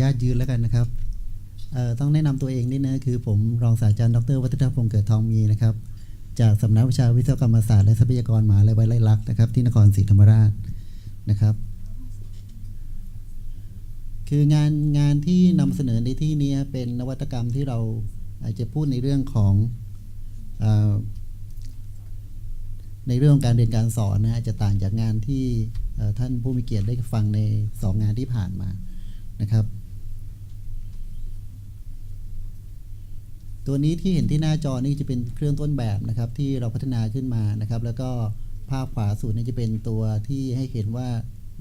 ญาตยืนแล้วกันนะครับต้องแนะนำตัวเองนิดนะคือผมรองศาสตราจารย์ดรวัฒนพงศ์เกิดทองมีนะครับ จากสำนักวิชาวิศวกรรมศาสตร์และทรัพยากรมหาวิทยาลัยไร่ลักษ์นะครับ ที่นครศรีธรรมราชนะครับ คืองานงานที่นำเสนอในที่นี้เป็นนวัตกรรมที่เราอาจจะพูดในเรื่องของอในเรื่องการเรียนการสอนนะจะต่างจากงานที่ท่านผู้มีเกียรติได้ฟังในสองงานที่ผ่านมานะครับ ตัวนี้ที่เห็นที่หน้าจอนี่จะเป็นเครื่องต้นแบบนะครับที่เราพัฒนาขึ้นมานะครับ แล้วก็ภาพขวาสุดนี่จะเป็นตัวที่ให้เห็นว่า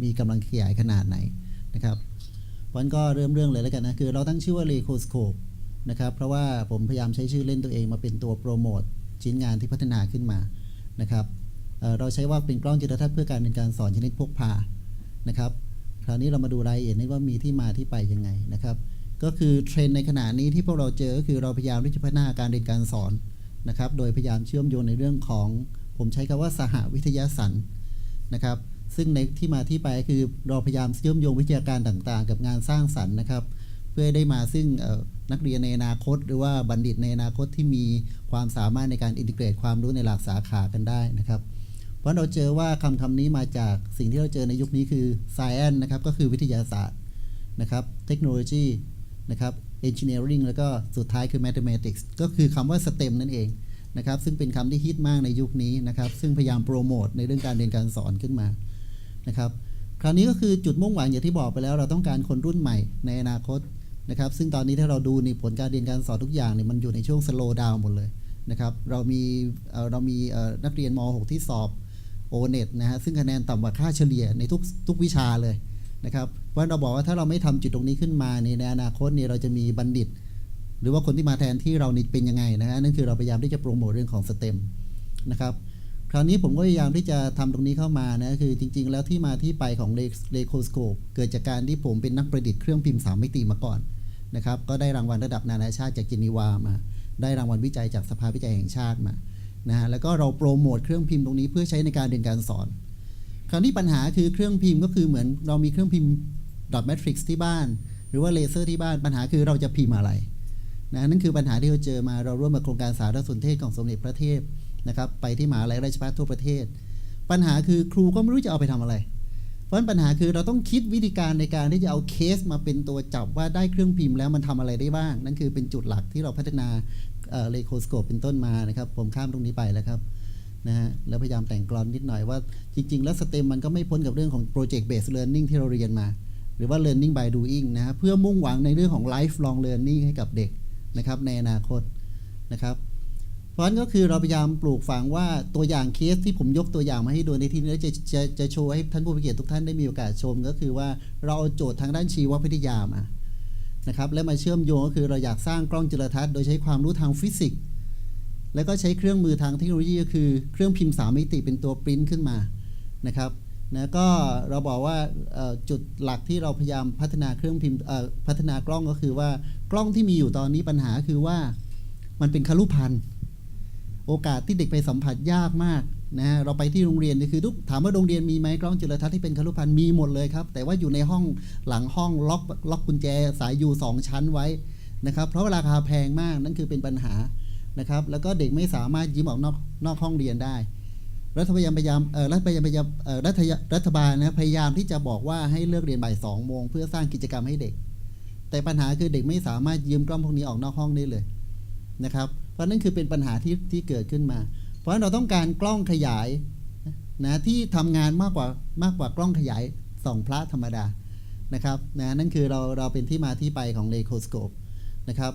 มีกำลังขยายขนาดไหนนะครับวันก็เริ่มเรื่องเลยแล้วกันนะคือเราตั้งชื่อว่า l e c o s c o p e นะครับเพราะว่าผมพยายามใช้ชื่อเล่นตัวเองมาเป็นตัวโปรโมทชิ้นงานที่พัฒนาขึ้นมานะครับเเราใช้ว่าเป็นกล้องจุลทรรศน์เพื่อการเรียนการสอนชนิดพกพานะครับ คราวนี้เรามาดูรายละเอียดนี้ว่ามีที่มาที่ไปยังไงนะครับ ก็คือเทรนในขณะนี้ที่พวกเราเจอก็คือเราพยายามที่จะพัฒนาการเรียนการสอนนะครับ โดยพยายามเชื่อมโยงในเรื่องของ ผมใช้คำว่าสหวิทยาสันนะครับ ซึ่งในที่มาที่ไปคือเราพยายามเชื่อมโยงวิทยาการต่างๆ กับงานสร้างสรรค์นะครับ เพื่อได้มาซึ่งนักเรียนในอนาคต หรือว่าบัณฑิตในอนาคตที่มีความสามารถในการอินทิเกรตความรู้ในหลากสาขากันได้นะครับ เพราะเราเจอว่าคำคำนี้มาจากสิ่งที่เราเจอในยุคนี้คือ science นะครับก็คือวิทยาศาสตร์นะครับเทคโนโลยี นะครับ engineering แล้วก็สุดท้ายคือ mathematics ก็คือคำว่า STEM นั่นเองนะครับซึ่งเป็นคำที่ฮิตมากในยุคนี้นะครับซึ่งพยายามโปรโมทในเรื่องการเรียนการสอนขึ้นมานะครับคราวนี้ก็คือจุดมุ่งหวังอย่างที่บอกไปแล้ว เราต้องการคนรุ่นใหม่ในอนาคตนะครับซึ่งตอนนี้ถ้าเราดูในผลการเรียนการสอนทุกอย่างเนี่ยมันอยู่ในช่วง slow down หมดเลยนะครับเรามีเรามีนักเรียนม .6 ที่สอบโอเน็ตนะฮะซึ่งคะแนนต่ำกว่าค่าเฉลี่ยในทุกทุกวิชาเลย นะครับเพราะเราบอกว่าถ้าเราไม่ทำจุดตรงนี้ขึ้นมาในในอนาคตเนี่ยเราจะมีบัณฑิต หรือว่าคนที่มาแทนที่เรานี่เป็นยังไงนะฮะนั่นคือเราพยายามที่จะโปรโมทเรื่องของสเต็มนะครับคราวนี้ผมก็พยายามที่จะทำตรงนี้เข้ามานะคือจริง ๆ แล้วที่มาที่ไปของเลโคสโคปเกิดจากการที่ผมเป็นนักประดิษฐ์เครื่องพิมพ์สามมิติมาก่อนนะครับก็ได้รางวัลระดับนานาชาติจากเจนีวามา ได้รางวัลวิจัยจากสภาวิจัยแห่งชาติมานะฮะแล้วก็เราโปรโมทเครื่องพิมพ์ตรงนี้เพื่อใช้ในการเรียนการสอน คราวนี้ปัญหาคือเครื่องพิมพ์ก็คือเหมือนเรามีเครื่องพิมพ์ดอทแมทริกซ์ที่บ้าน หรือว่าเลเซอร์ที่บ้านปัญหาคือเราจะพิมพ์อะไรนะนั่นคือปัญหาที่เราเจอมาเราร่วมกับโครงการสารสนเทศของสมเด็จพระเทพนะครับไปที่มหาลัยราชภัฏทั่วประเทศ ปัญหาคือครูก็ไม่รู้จะเอาไปทำอะไร เพราะฉะนั้นปัญหาคือเราต้องคิดวิธีการในการที่จะเอาเคสมาเป็นตัวจับว่าได้เครื่องพิมพ์แล้วมันทำอะไรได้บ้าง นั่นคือเป็นจุดหลักที่เราพัฒนาเลโคสโคปเป็นต้นมานะครับ ผมข้ามตรงนี้ไปแล้วครับ นะฮะแล้วพยายามแต่งกลอนนิดหน่อยว่าจริง ๆ แล้วสเต็มมันก็ไม่พ้นกับเรื่องของ project based learning ที่เราเรียนมา หรือว่า learning by doing นะฮะเพื่อมุ่งหวังในเรื่องของ lifelong learning ให้กับเด็กนะครับในอนาคตนะครับเพราะฉะนั้นก็คือเราพยายามปลูกฝังว่าตัวอย่างเคสที่ผมยกตัวอย่างมาให้ดูในที่นี้จะจะจะโชว์ให้ท่านผู้มีเกียรติทุกท่านได้มีโอกาสชม ก็คือว่าเราเอาโจทย์ทางด้านชีววิทยามานะครับและมาเชื่อมโยงก็คือเราอยากสร้างกล้องจุลทรรศน์โดยใช้ความรู้ทางฟิสิกส์ แล้วก็ใช้เครื่องมือทางเทคโนโลยีก็คือเครื่องพิมพ์สามมิติเป็นตัวปริ้นขึ้นมานะครับนะก็เราบอกว่าจุดหลักที่เราพยายามพัฒนาเครื่องพิมพ์พัฒนากล้องก็คือว่ากล้องที่มีอยู่ตอนนี้ปัญหาคือว่ามันเป็นคารุพันธ์โอกาสที่เด็กไปสัมผัสยากมากนะเราไปที่โรงเรียนนี่คือทุกถามว่าโรงเรียนมีไหมกล้องจุลทรรศน์ที่เป็นคารุพันธ์มีหมดเลยครับ แต่ว่าอยู่ในห้องหลังห้องล็อกล็อกกุญแจสายอยู่สองชั้นไว้นะครับ เพราะราคาแพงมากนั่นคือเป็นปัญหา นะครับ แล้วก็เด็กไม่สามารถยิ้มออกนอกนอกห้องเรียนได้ รัฐบาลพยายามรัฐบาลพยายามรัฐรัฐบาลนะพยายามที่จะบอกว่าให้เลิกเรียนบ่ายสองโมงเพื่อสร้างกิจกรรมให้เด็ก แต่ปัญหาคือเด็กไม่สามารถยืมกล้องพวกนี้ออกนอกห้องได้เลยนะครับ เพราะนั่นคือเป็นปัญหาที่ที่เกิดขึ้นมา เพราะเราต้องการกล้องขยายนะที่ทำงานมากกว่ามากกว่ากล้องขยายส่องพระธรรมดานะครับนะนั่นคือเราเราเป็นที่มาที่ไปของเลโคสโคปนะครับ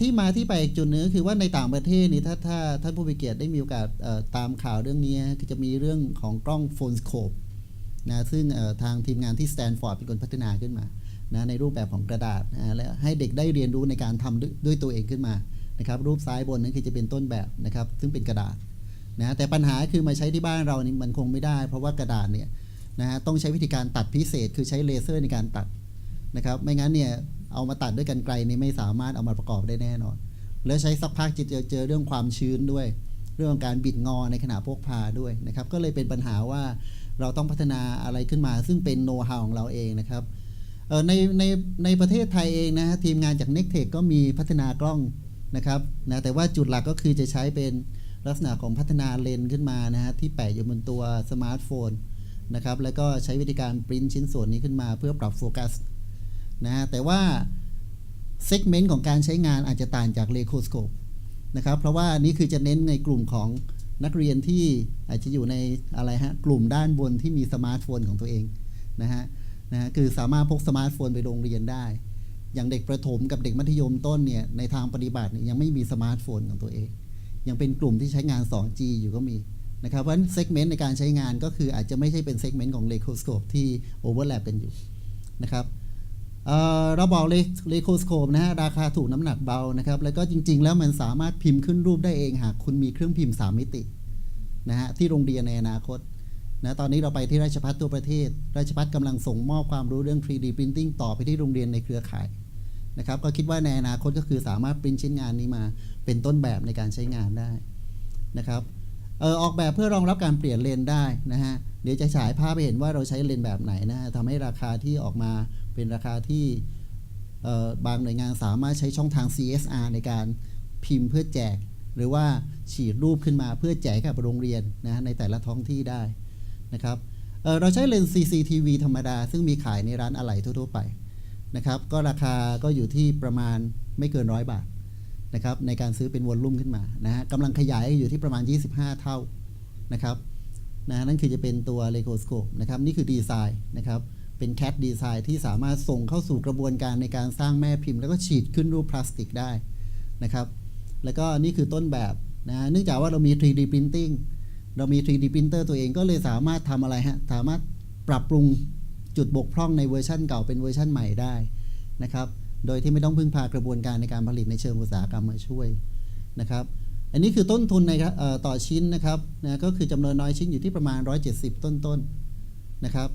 ที่มาที่ไปอีกจุดนึงคือว่าในต่างประเทศนี่ถ้าถ้าท่านผู้มีเกียรติได้มีโอกาสตามข่าวเรื่องนี้ก็จะมีเรื่องของกล้องโฟนสโคปนะซึ่งทางทีมงานที่สแตนฟอร์ดเป็นคนพัฒนาขึ้นมานะในรูปแบบของกระดาษนะและให้เด็กได้เรียนรู้ในการทำด้วยด้วยตัวเองขึ้นมานะครับรูปซ้ายบนนั้นคือจะเป็นต้นแบบนะครับซึ่งเป็นกระดาษนะแต่ปัญหาคือมาใช้ที่บ้านเรานี่มันคงไม่ได้ เพราะว่ากระดาษเนี่ยนะฮะต้องใช้วิธีการตัดพิเศษ คือใช้เลเซอร์ในการตัดนะครับไม่งั้นเนี่ย เอามาตัดด้วยกันไกลนี่ไม่สามารถเอามาประกอบได้แน่นอน แล้วใช้สักพักจะเจอเจอเรื่องความชื้นด้วย เรื่องการบิดงอในขณะพกพาด้วยนะครับ ก็เลยเป็นปัญหาว่าเราต้องพัฒนาอะไรขึ้นมา ซึ่งเป็นโน้ตฮาวของเราเองนะครับในในในประเทศไทยเองนะฮะทีมงานจาก n e c t e c h ก็มีพัฒนากล้องนะครับนะแต่ว่าจุดหลักก็คือจะใช้เป็นลักษณะของพัฒนาเลนขึ้นมานะฮะที่แปะอยู่บนตัวสมาร์ทโฟนนะครับแล้วก็ใช้วิธีการปริ้นชิ้นส่วนนี้ขึ้นมาเพื่อปรับโฟกัส นะฮะแต่ว่าเซกเมนต์ของการใช้งานอาจจะต่างจากเลโคสโคปนะครับเพราะว่านี่คือจะเน้นในกลุ่มของนักเรียนที่อาจจะอยู่ในอะไรฮะกลุ่มด้านบนที่มีสมาร์ทโฟนของตัวเองนะฮะนะฮะคือสามารถพกสมาร์ทโฟนไปโรงเรียนได้ อย่างเด็กประถมกับเด็กมัธยมต้นเนี่ยในทางปฏิบัติยยังไม่มีสมาร์ทโฟนของตัวเอง ยังเป็นกลุ่มที่ใช้งาน 2G อยู่ก็มีนะครับเพราะฉะนั้นเซกเมนต์ในการใช้งานก็คืออาจจะไม่ใช่เป็นเซกเมนต์ของเลโคสโคปที่โอเวอร์แลปกันอยู่นะครับ เราบอกเลโคสโคปนะฮะราคาถูกน้ำหนักเบานะครับแล้วก็จริง ๆ แล้วมันสามารถพิมพ์ขึ้นรูปได้เองหากคุณมีเครื่องพิมพ์ 3 มิตินะฮะที่โรงเรียนในอนาคตนะตอนนี้เราไปที่ราชพัฒตัวประเทศ ราชพัฒกำลังส่งมอบความรู้เรื่อง 3D Printing ต่อไปที่โรงเรียนในเครือข่ายนะครับก็คิดว่าในอนาคตก็คือสามารถปริ้นชิ้นงานนี้มาเป็นต้นแบบในการใช้งานได้นะครับ เออออกแบบเพื่อรองรับการเปลี่ยนเลนได้นะฮะเดี๋ยวจะฉายภาพไปเห็นว่าเราใช้เลนแบบไหนนะฮะทำให้ราคาที่ออกมาเป็นราคาที่เออบางหน่วยงานสามารถใช้ช่องทาง CSR ในการพิมพ์เพื่อแจก หรือว่าฉีดรูปขึ้นมาเพื่อแจกกับโรงเรียนนะฮะในแต่ละท้องที่ได้นะครับเออเราใช้เลนส์ CCTV ธรรมดา ซึ่งมีขายในร้านอะไหล่ทั่วๆไปนะครับก็ราคาก็อยู่ที่ประมาณไม่เกินร้อยบาท นะครับในการซื้อเป็นวอลลุ่มขึ้นมานะฮะกำลังขยายอยู่ที่ประมาณ 25 เท่านะครับนะนั่นคือจะเป็นตัวเลโคสโคปนะครับนี่คือดีไซน์นะครับเป็นแค t ดีไซน์ที่สามารถส่งเข้าสู่กระบวนการในการสร้างแม่พิมพ์ แล้วก็ฉีดขึ้นรูปพลาสติกได้นะครับแล้วก็นี่คือต้นแบบนะเนื่องจากว่าเรามี 3D Printing เรามี 3D printer ตัวเองก็เลยสามารถทำอะไรฮะสามารถปรับปรุงจุดบกพร่องในเวอร์ชันเก่าเป็นเวอร์ชันใหม่ได้นะครับ โดยที่ไม่ต้องพึ่งพากระบวนการในการผลิตในเชิงอุตสาหกรรมมาช่วยนะครับ อันนี้คือต้นทุนในต่อชิ้นนะครับนะก็คือจำนวนน้อยชิ้นอยู่ที่ประมาณ 170 ต้นๆนนะครับ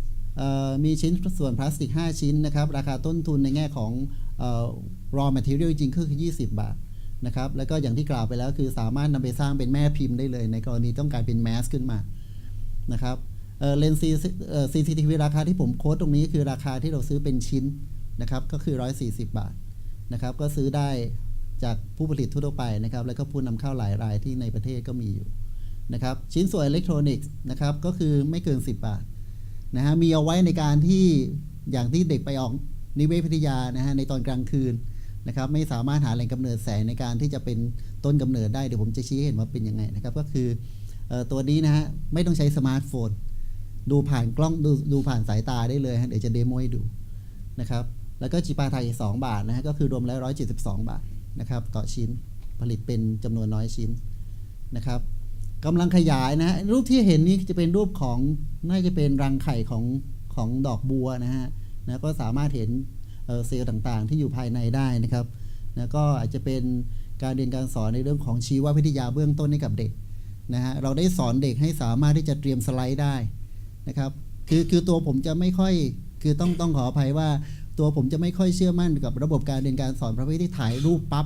มีชิ้นส่วนพลาสติก 5 ชิ้นนะครับ ราคาต้นทุนในแง่ของอ raw material จริงๆก็คือ 20 บาทนะครับ แล้วก็อย่างที่กล่าวไปแล้วคือสามารถนำไปสร้างเป็นแม่พิมพ์ได้เลย ในกรณีต้องการเป็นแมสขึ้นมานะครับเอ่อเลนส์ CCTV ราคาที่ผมโค้ดตรงนี้คือราคาที่เราซื้อเป็นชิ้น นะครับก็คือ 140 บาทนะครับก็ซื้อได้จากผู้ผลิตทั่วไปนะครับแล้วก็ผู้นำเข้าหลายรายที่ในประเทศก็มีอยู่นะครับชิ้นส่วนอิเล็กทรอนิกส์นะครับก็คือไม่เกิน 10 บาทนะฮะมีเอาไว้ในการที่อย่างที่เด็กไปออกนิเวศวิทยานะฮะในตอนกลางคืนนะครับไม่สามารถหาแหล่งกำเนิดแสงในการที่จะเป็นต้นกำเนิดได้เดี๋ยวผมจะชี้ให้เห็นว่าเป็นยังไงนะครับก็คือออตัวนี้นะฮะไม่ต้องใช้สมาร์ทโฟน ดูผ่านกล้องดูดูผ่านสายตาได้เลยฮะเดี๋ยวจะเดโมให้ดูนะครับ แล้วก็จีปาไทย2บาทนะฮะก็คือรวมแล้ว172บาทนะครับต่อชิ้นผลิตเป็นจำนวนน้อยชิ้นนะครับกำลังขยายนะรูปที่เห็นนี้จะเป็นรูปของน่าจะเป็นรังไข่ของของดอกบัวนะฮะนะก็สามารถเห็นเอ่อเซลล์ต่างๆ ที่อยู่ภายในได้นะครับนะก็อาจจะเป็นการเรียนการสอนในเรื่องของชีววิทยาเบื้องต้นให้กับเด็กนะฮะเราได้สอนเด็กให้สามารถที่จะเตรียมสไลด์ได้นะครับคือคือตัวผมจะไม่ค่อยคือต้องต้องขออภัยว่า ตัวผมจะไม่ค่อยเชื่อมั่นกับระบบการเรียนการสอนประเภทที่ถ่ายรูปปั๊บ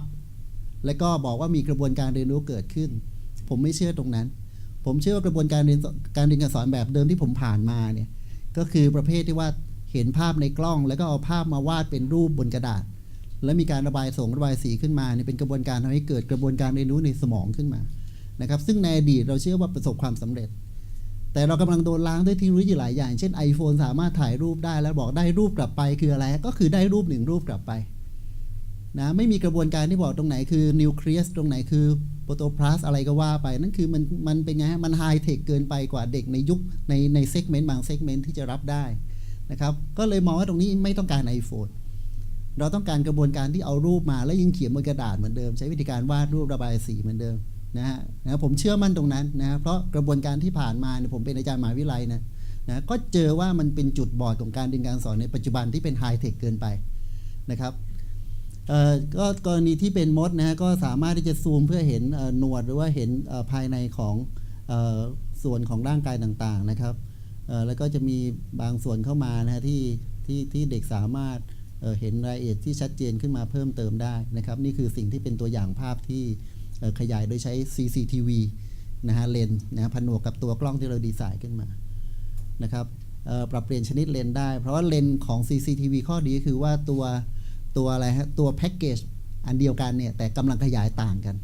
แล้วก็บอกว่ามีกระบวนการเรียนรู้เกิดขึ้น ผมไม่เชื่อตรงนั้น ผมเชื่อว่ากระบวนการเรียนการเรียนการสอนแบบเดิมที่ผมผ่านมาเนี่ยก็คือประเภทที่ว่าเห็นภาพในกล้อง แล้วก็เอาภาพมาวาดเป็นรูปบนกระดาษ แล้วมีการระบายส่งระบายสีขึ้นมาเนี่ยเป็นกระบวนการทำให้เกิดกระบวนการเรียนรู้ในสมองขึ้นมานะครับซึ่งในอดีตเราเชื่อว่าประสบความสำเร็จ แต่เรากำลังโดนล้างด้วยเทคโนโลยีหลายอย่าง เช่น iPhone สามารถถ่ายรูปได้แล้วบอกได้รูปกลับไปคืออะไร ก็คือได้รูปหนึ่งรูปกลับไปนะไม่มีกระบวนการที่บอกตรงไหนคือนิวเคลียสตรงไหนคือโปรโตพลาสอะไรก็ว่าไป นั่นคือมันมันเป็นไงฮะมันไฮเทคเกินไปกว่าเด็กในยุคในในเซกเมนต์บางเซกเมนต์ที่จะรับได้นะครับก็เลยมองว่าตรงนี้ไม่ต้องการ iPhone เราต้องการกระบวนการที่เอารูปมาแล้วยังเขียนบนกระดาษเหมือนเดิม ใช้วิธีการวาดรูประบายสีเหมือนเดิม นะฮะนะผมเชื่อมั่นตรงนั้นนะเพราะกระบวนการที่ผ่านมาเนี่ยผมเป็นอาจารย์มหาวิทยาลัยนะนะก็เจอว่ามันเป็นจุดบอดของการเรียนการสอนในปัจจุบันที่เป็นไฮเทคเกินไปนะครับก็กรณีที่เป็นมดนะก็สามารถที่จะซูมเพื่อเห็นหนวดหรือว่าเห็นภายในของส่วนของร่างกายต่างๆนะครับแล้วก็จะมีบางส่วนเข้ามานะฮะที่ที่ที่เด็กสามารถเห็นรายละเอียดที่ชัดเจนขึ้นมาเพิ่มเติมได้นะครับ นี่คือสิ่งที่เป็นตัวอย่างภาพที่ ขยายโดยใช้ CCTV นะฮะเลนนะฮะผนวกกับตัวกล้องที่เราดีไซน์ขึ้นมานะครับปรับเปลี่ยนชนิดเลนได้ เพราะว่าเลนของ CCTV ข้อดีก็คือว่าตัวตัวอะไรฮะตัวแพ็กเกจอันเดียวกันเนี่ยแต่กำลังขยายต่างกัน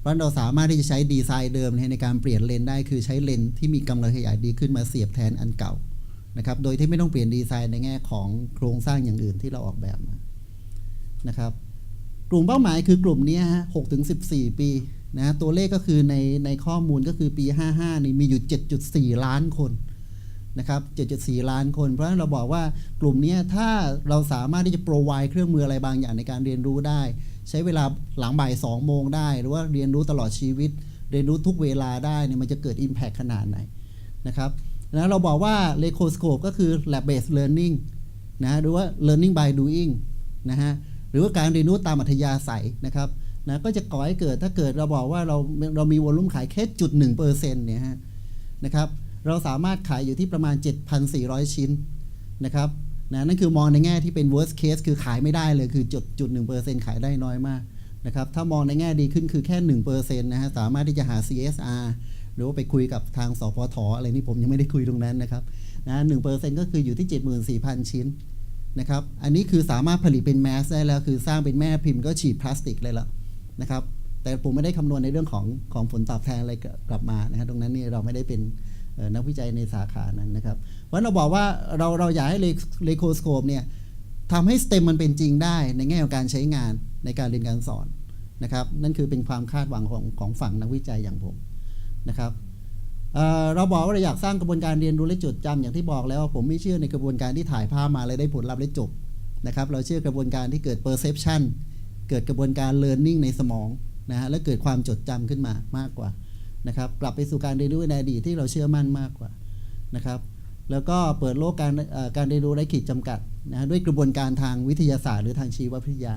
เพราะเราสามารถที่จะใช้ดีไซน์เดิมในการเปลี่ยนเลนได้คือใช้เลนที่มีกำลังขยายดีขึ้นมาเสียบแทนอันเก่านะครับโดยที่ไม่ต้องเปลี่ยนดีไซน์ในแง่ของโครงสร้างอย่างอื่นที่เราออกแบบมานะครับ กลุ่มเป้าหมายคือกลุ่มนี้ฮะ6ถึง14ปีนะตัวเลขก็คือในในข้อมูลก็คือปี 55 นี่มีอยู่ 7.4 ล้านคนนะครับ 7.4 ล้านคน เพราะฉะนั้นเราบอกว่ากลุ่มนี้ถ้าเราสามารถที่จะ provide เครื่องมืออะไรบางอย่างในการเรียนรู้ได้ ใช้เวลาหลังบ่าย 2 โมงได้ หรือว่าเรียนรู้ตลอดชีวิต เรียนรู้ทุกเวลาได้เนี่ยมันจะเกิด impact ขนาดไหนนะครับนะเราบอกว่า l e c o s c o p e ก็คือ lab based learning นะหรือว่า learning by doing นะฮะ หรือว่าการเรียนรู้ตามอัธยาศัยนะครับนะก็จะก่อให้เกิดถ้าเกิดเราบอกว่าเราเรามีวอลุ่มขายแค่จุดหนึ่งเปอร์เซ็นต์เนี่ยฮะนะครับเราสามารถขายอยู่ที่ประมาณ 7,400 ชิ้นนะครับนะนั่นคือมองในแง่ที่เป็น worst case คือขายไม่ได้เลยคือจุดจุดหนึ่งเปอร์เซ็นต์ขายได้น้อยมากนะครับถ้ามองในแง่ดีขึ้นคือแค่หนึ่งเปอร์เซ็นต์นะฮะสามารถที่จะหา CSR หรือว่าไปคุยกับทางสพทอะไรนี่ผมยังไม่ได้คุยตรงนั้นนะครับนะหนึ่งเปอร์เซ็นต์ก็คืออยู่ที่ 74,000 ชิ้น นะครับ อันนี้คือสามารถผลิตเป็นแมสได้แล้ว คือสร้างเป็นแม่พิมพ์ก็ฉีดพลาสติกเลยแล้วนะครับ แต่ผมไม่ได้คำนวณในเรื่องของของผลตอบแทนอะไรกลับมานะครับตรงนั้นนี่เราไม่ได้เป็นนักวิจัยในสาขานั้นนะครับ เพราะเราบอกว่าเราเราอยากให้เลโคสโคปเนี่ยทำให้สเต็มมันเป็นจริงได้ในแง่ของการใช้งานในการเรียนการสอนนะครับ นั่นคือเป็นความคาดหวังของของฝั่งนักวิจัยอย่างผมนะครับ เราบอกว่าเราอยากสร้างกระบวนการเรียนรู้และจดจำอย่างที่บอกแล้วว่าผมไม่เชื่อในกระบวนการที่ถ่ายภาพมาแล้วได้ผลลัพธ์และจบนะครับ เราเชื่อกระบวนการที่เกิด perception เกิดกระบวนการ learning ในสมองนะฮะและเกิดความจดจำขึ้นมามากกว่านะครับ กลับไปสู่การเรียนรู้ในอดีตที่เราเชื่อมั่นมากกว่านะครับ แล้วก็เปิดโลกการเอ่อการเรียนรู้ไร้ขีดจำกัดนะฮะด้วยกระบวนการทางวิทยาศาสตร์หรือทางชีววิทยา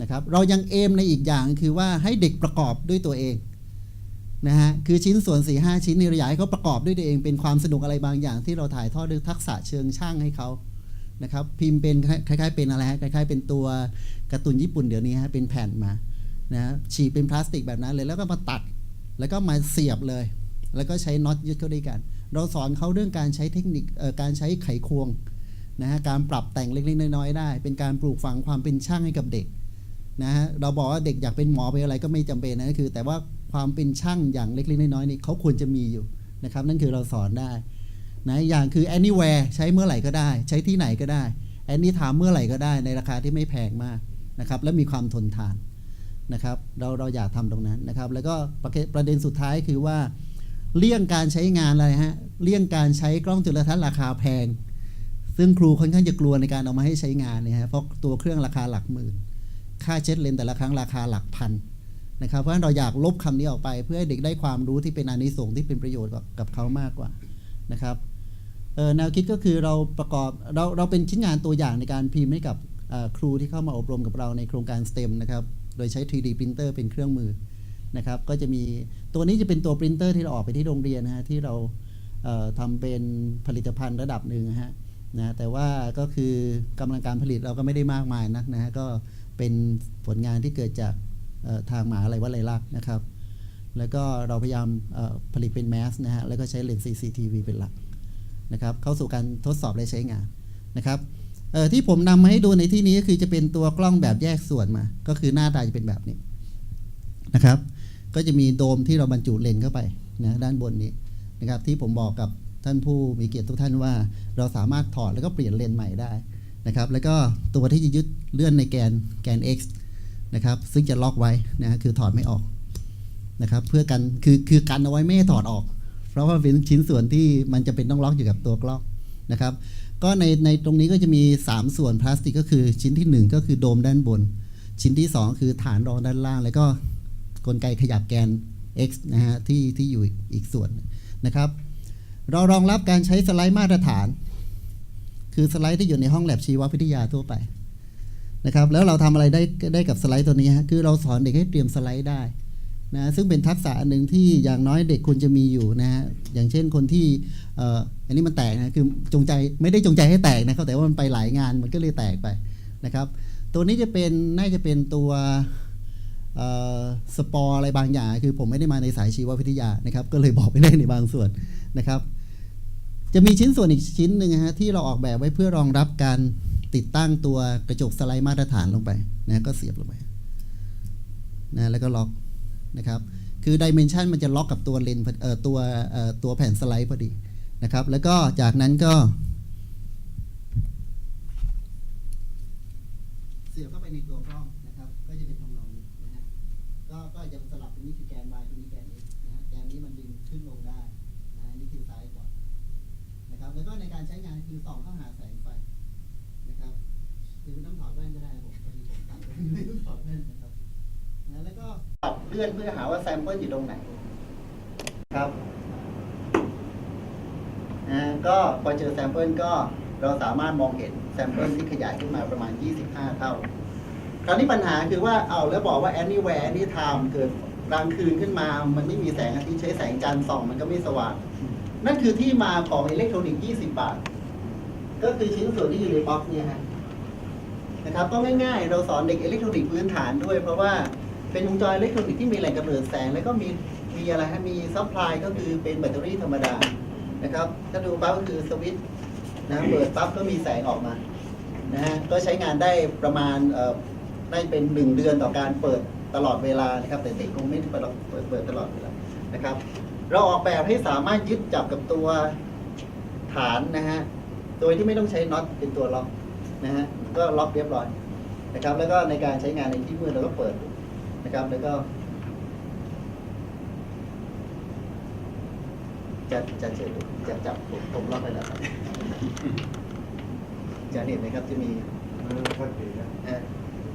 นะครับ เรายังเอมในอีกอย่างคือว่าให้เด็กประกอบด้วยตัวเอง นะฮะคือชิ้นส่วน4ีหชิ้นในราอยาให้เขาประกอบด้วยตัวเองเป็นความสนุกอะไรบางอย่าง ที่เราถ่ายทอดด้วยทักษะเชิงช่างให้เขานะครับพิมพ์เป็นคล้ายๆเป็นอะไรฮะคล้ายๆ เป็นตัวการ์ตูนญี่ปุ่นเดี๋ยวนี้ฮะเป็นแผ่นมานะฮะฉีดเป็นพลาสติกแบบนั้นเลยแล้วก็มาตัดแล้วก็มาเสียบเลย แล้วก็ใช้น็อตยึดเข้าด้วยกัน เราสอนเขาเรื่องการใช้เทคนิคการใช้ไขควงนะฮะการปรับแต่งเล็กๆน้อยๆได้ เป็นการปลูกฝังความเป็นช่างให้กับเด็กนะฮะเราบอกว่าเด็กอยากเป็นหมอเป็นอะไรก็ไม่จำเป็นนะคือ แต่ว่า ความเป็นช่างอย่างเล็กๆน้อยๆนี่เขาควรจะมีอยู่นะครับ นั่นคือเราสอนได้นะอย่างคือ anywhere ใช้เมื่อไหร่ก็ได้ ใช้ที่ไหนก็ได้ anytime เมื่อไหร่ก็ได้ในราคาที่ไม่แพงมากนะครับ และมีความทนทานนะครับ เราเราอยากทำตรงนั้นนะครับ แล้วก็ประเด็นประเด็นสุดท้ายคือว่า เลี่ยงการใช้งานอะไรฮะเลี่ยงการใช้กล้องจุลทรรศน์ราคาแพง ซึ่งครูค่อนข้างจะกลัวในการเอามาให้ใช้งานเนี่ยฮะเพราะตัวเครื่องราคาหลักหมื่น ค่าเช็ดเลนส์แต่ละครั้งราคาหลักพัน นะครับ เพราะฉะนั้นเราอยากลบคำนี้ออกไป เพื่อให้เด็กได้ความรู้ที่เป็นอานิสงส์ที่เป็นประโยชน์กับเขามากกว่านะครับแนวคิดก็คือเราประกอบเราเราเป็นชิ้นงานตัวอย่างในการพิมพ์ให้กับครูที่เข้ามาอบรมกับเราในโครงการ STEM นะครับ โดยใช้ 3D printer เป็นเครื่องมือนะครับ ก็จะมีตัวนี้จะเป็นตัวปรินเตอร์ที่เราออกไปที่โรงเรียนนะฮะที่เราเอ่อทำเป็นผลิตภัณฑ์ระดับหนึ่งนะฮะนะแต่ว่าก็คือกำลังการผลิตเราก็ไม่ได้มากมายนักนะฮะก็เป็นผลงานที่เกิดจาก ทางหมหาอะไรวัดไรลักษณ์นะครับ แล้วก็เราพยายามผลิตเป็นแมสนะฮะแล้วก็ใช้เลนส์ CCTV เป็นหลักนะครับเข้าสู่การทดสอบและใช้งานนะครับเออที่ผมนำมาให้ดูในที่นี้ก็คือจะเป็นตัวกล้องแบบแยกส่วนมา ก็คือหน้าตาจะเป็นแบบนี้นะครับ ก็จะมีโดมที่เราบรรจุเลนส์เข้าไปนะด้านบนนี้นะครับที่ผมบอกกับท่านผู้มีเกียรติทุกท่านว่า เราสามารถถอดแล้วก็เปลี่ยนเลนส์ใหม่ได้นะครับ แล้วก็ตัวที่จะยึดเลื่อนในแกนแกน x นะครับ ซึ่งจะล็อกไว้นะคือถอดไม่ออกนะครับ เพื่อกันคือคือกันเอาไว้ไม่ให้ถอดออก เพราะว่าเป็นชิ้นส่วนที่มันจะเป็นต้องล็อกอยู่กับตัวกล้องนะครับ ก็ในในตรงนี้ก็จะมี 3 ส่วนพลาสติกก็คือชิ้นที่ 1 ก็คือโดมด้านบน ชิ้นที่ 2 คือฐานรองด้านล่าง แล้วก็กลไกขยับแกน x นะฮะที่ที่อยู่อีกส่วนนะครับ เรารองรับการใช้สไลด์มาตรฐาน คือสไลด์ที่อยู่ในห้องแลบชีววิทยาทั่วไป นะครับแล้วเราทำอะไรได้ได้กับสไลด์ตัวนี้ฮะคือเราสอนเด็กให้เตรียมสไลด์ได้นะซึ่งเป็นทักษะอันหนึ่งที่อย่างน้อยเด็กควรจะมีอยู่นะฮะอย่างเช่นคนที่เอ่ออันนี้มันแตกนะคือจงใจไม่ได้จงใจให้แตกนะครับแต่ว่ามันไปหลายงานมันก็เลยแตกไปนะครับตัวนี้จะเป็นน่าจะเป็นตัวสปอร์อะไรบางอย่าง คือผมไม่ได้มาในสายชีววิทยานะครับก็เลยบอกไม่ได้ในบางส่วนนะครับ จะมีชิ้นส่วนอีกชิ้นหนึ่งฮะที่เราออกแบบไว้เพื่อรองรับการ ติดตั้งตัวกระจกสไลด์มาตรฐานลงไปนะก็เสียบลงไปนะแล้วก็ล็อกนะครับ คือดิเมนชันมันจะล็อกกับตัวเลนเอ่อตัวเอ่อตัวแผ่นสไลด์พอดีนะครับ แล้วก็จากนั้นก็ เสียบเข้าไปในตัวกล้องนะครับ ก็จะเป็นทำนองนี้นะฮะก็ก็จะสลับตรงนี้คือแกน y ตรงนี้แกน x นะฮะแกนนี้มันดึงขึ้นลงได้นะนี่คือซ้ายขวานะครับ แล้วก็ในการใช้งานคือส่องเข้าหาแสง นะครับคือไม่ต้องถอดแว่นก็ได้ผมพอดีผมตัดไม่ต้องถอดแว่นนะครับนะแล้วก็ปรับเลื่อนเพื่อหาว่าแซมเปิลอยู่ตรงไหนครับนะก็พอเจอแซมเปิลก็เราสามารถมองเห็นแซมเปิลที่ขยายขึ้นมาประมาณ 25 เท่า คราวนี้ปัญหาคือว่าเอาแล้วบอกว่า anywhere anytime เกิดกลางคืนขึ้นมา มันไม่มีแสงอาทิตย์ใช้แสงจันทร์ส่อง มันก็ไม่สว่าง นั่นคือที่มาของอิเล็กทรอนิกส์ 20 บาท ก็คือชิ้นส่วนที่อยู่ในบ็อกซ์เนี่ยฮะนะครับก็ง่ายๆ เราสอนเด็กอิเล็กทรอนิกส์พื้นฐานด้วย เพราะว่าเป็นวงจรอิเล็กทรอนิกส์ที่มีแหล่งกำเนิดแสง แล้วก็มีมีอะไรฮะมีซัพพลายก็คือเป็นแบตเตอรี่ธรรมดานะครับถ้าดูปั๊บก็คือสวิตช์นะเปิดปั๊บก็มีแสงออกมานะฮะก็ใช้งานได้ประมาณเอ่อได้เป็นหนึ่งเดือนต่อการเปิดตลอดเวลานะครับแต่เด็กคงไม่ได้เปิดหรอกเปิดเปิดตลอดเวลานะครับ เราออกแบบให้สามารถยึดจับกับตัวฐานนะฮะ โดยที่ไม่ต้องใช้น็อตเป็นตัวล็อกนะฮะก็ล็อกเรียบร้อยนะครับ แล้วก็ในการใช้งานในที่มืดเราก็เปิดนะครับ แล้วก็ จะจะเฉยจะจับผมผมล็อกไปแล้วครับจะเห็นไหมครับจะมีเออท่านเห็นนะเอ่อ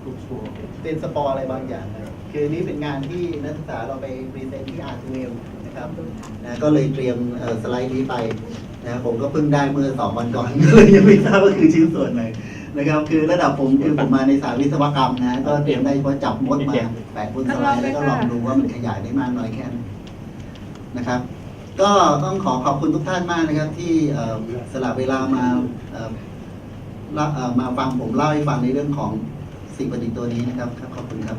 ทุกชัวร์เป็นสปอร์อะไรบางอย่างนะครับคือนี่เป็นงานที่นักศึกษาเราไปพรีเซนต์ที่อาร์ตเวลนะครับนะก็เลยเตรียมเอ่อสไลด์นี้ไป นะผมก็เพิ่งได้เมื่อสองวันก่อนก็เลยยังไม่ทราบว่าคือชิ้นส่วนไหนนะครับ คือระดับผมคือผมมาในสายวิศวกรรมนะ ก็เตรียมได้เฉพาะจับมดมาแปะบนสไลด์แล้วก็ลองดูว่ามันขยายได้มากน้อยแค่ไหนนะครับ ก็ต้องขอขอบคุณทุกท่านมากนะครับ ที่สละเวลามามาฟังผมเล่าให้ฟังในเรื่องของสิ่งประดิษฐ์ตัวนี้นะครับ ขอบคุณครับ